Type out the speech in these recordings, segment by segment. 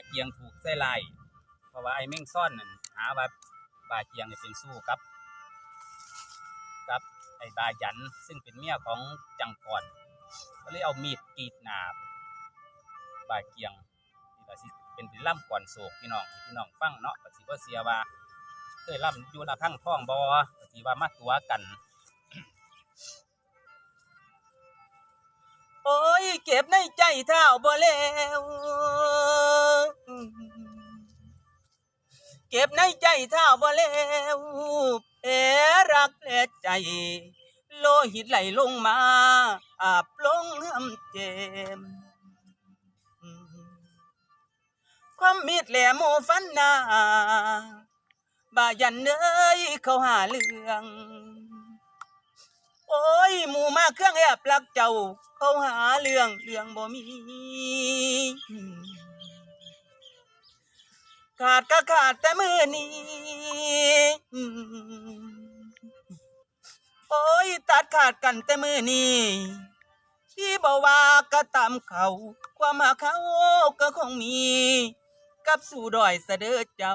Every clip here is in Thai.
าเกียงถูกใส่ลายเพราะว่าไอ้เม่งซ่อนนั่นหาว่าบาเกียงเนี่ยเป็นสู้กับ กับไอ้บาหยันซึ่งเป็นเมียของจังก่อนก็เลยเอามีดกรีดหนาบาเกียงนี่ก็สิเป็นเป็นล่ำก่อนโศกพี่น้องพี่น้องฟังเนาะก็สิบ่เสียว่าเคยล่ำอยู่ละทั้งท้องบ่ก็สิว่ามาตัวกันโอ้ยเก็บในใจเท่าบ่แล้ว เก็บในใจเท่าบ่แล้วแผลรักและใจ โลหิตไหลลงมาอาบลงหำเจม ความมีดแหลมโมฟันหน้าบายันเอ้ยเขาหาเรื่อง โอ้ยหมู่มาเครื่องแอบรักเจ้า เขาหาเรื่องเรื่องบ่มี ขาดก็ขาดแต่มือนี้ โอ้ยตัดขาดกันแต่มือนี้ที่บอกว่าก็ตามเขา ความหาเขาก็คงมี กับสู่ดอยเสดอเจ้า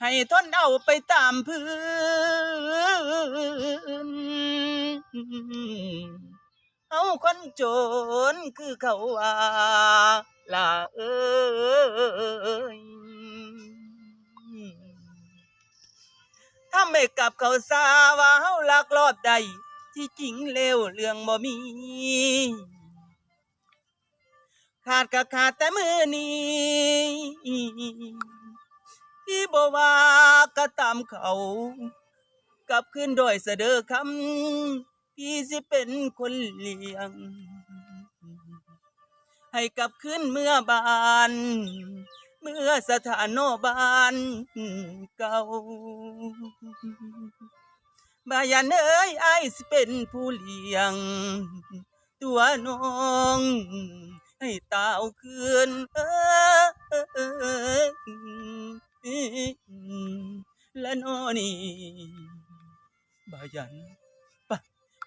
ให้ทนเอาไปตามพื้น เอาคนจนคือเขาว่าลาเอ้ยถ้าไม่กลับเขาซาว่าเฮาลักลอบใด ที่จริงเลวเรื่องบ่มี ขาดก็ขาดแต่มือนี้ที่บ่ว่าก็ตามเขา กลับขึ้นโดยเสดอคำ พี่สิเป็นคนเลี้ยง ให้กลับขึ้นเมื่อบาน เมื่อสถานโนบานเก่าบายันเอ้ยไอายสิเป็นผู้เลี้ยง ตัวน้องให้ตาเอาคืนเอ้ยและนอนี่บายัน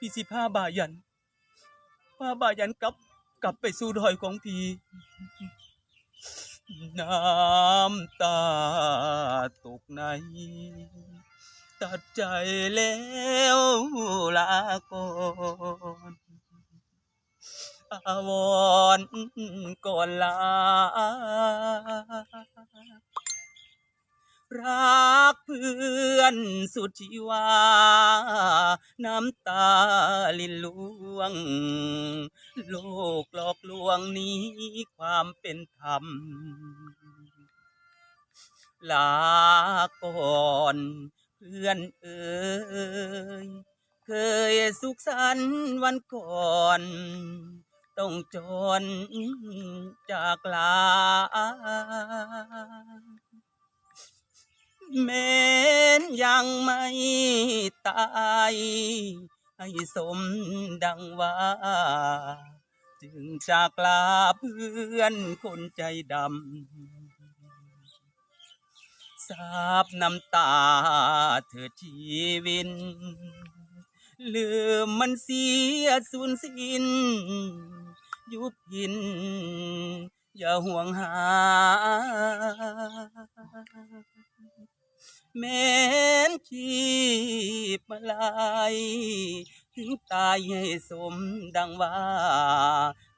พี่สิพาบายันพาบายันกลับกลับไปสู่ดอยของพี่ น้ำตาตกใน ตัดใจแล้วลาก่อนอาวรก่อนลา รักเพื่อนสุดชีวา น้ำตาลินลวง โลกหลอกลวงนี้ความเป็นธรรม ลาก่อนเพื่อนเอ่ยเคยสุขสันต์วันก่อนต้องจนจากลา แม้นยังไม่ตาย ให้สมดังว่า จึงจากลาเพื่อนคนใจดำสาบน้ำตาเธอชีวิน ลืมมันเสียสูญสิ้น ยุบยิน อย่าห่วงหา แม้นชีพมาลายถึงตายให้สมดังว่า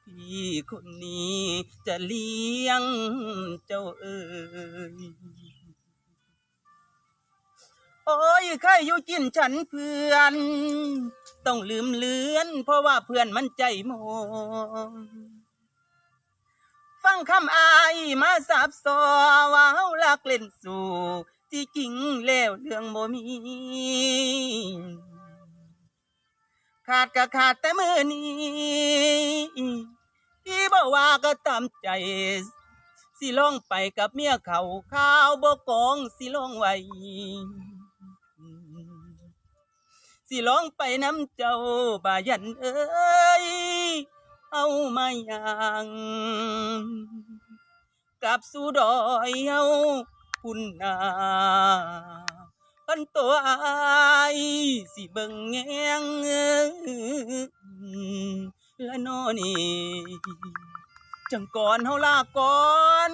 พี่คนนี้จะเลี้ยงเจ้าเอ๋ยโอ้ยใครอยู่กินฉันเพื่อน ต้องลืมเลือน เพราะว่าเพื่อนมันใจโมฟังคำอายมาสาบสอว่าเฮาลักเล่นสู่ ที่จริงแล้วเรื่องบ่มี ขาดก็ขาดแต่มือนี้พี่บอกว่าก็ตามใจ สิลองไปกับเมียเขาข้าวบ่กองสิลองไว้สิลองไปน้ำเจ้าบายันเอ้ยเอามายังกลับสู่ดอยเฮา คุณนาพันตัวอายสิเบิ่งแงงละนอนี่จังก่อนเฮาลาก่อน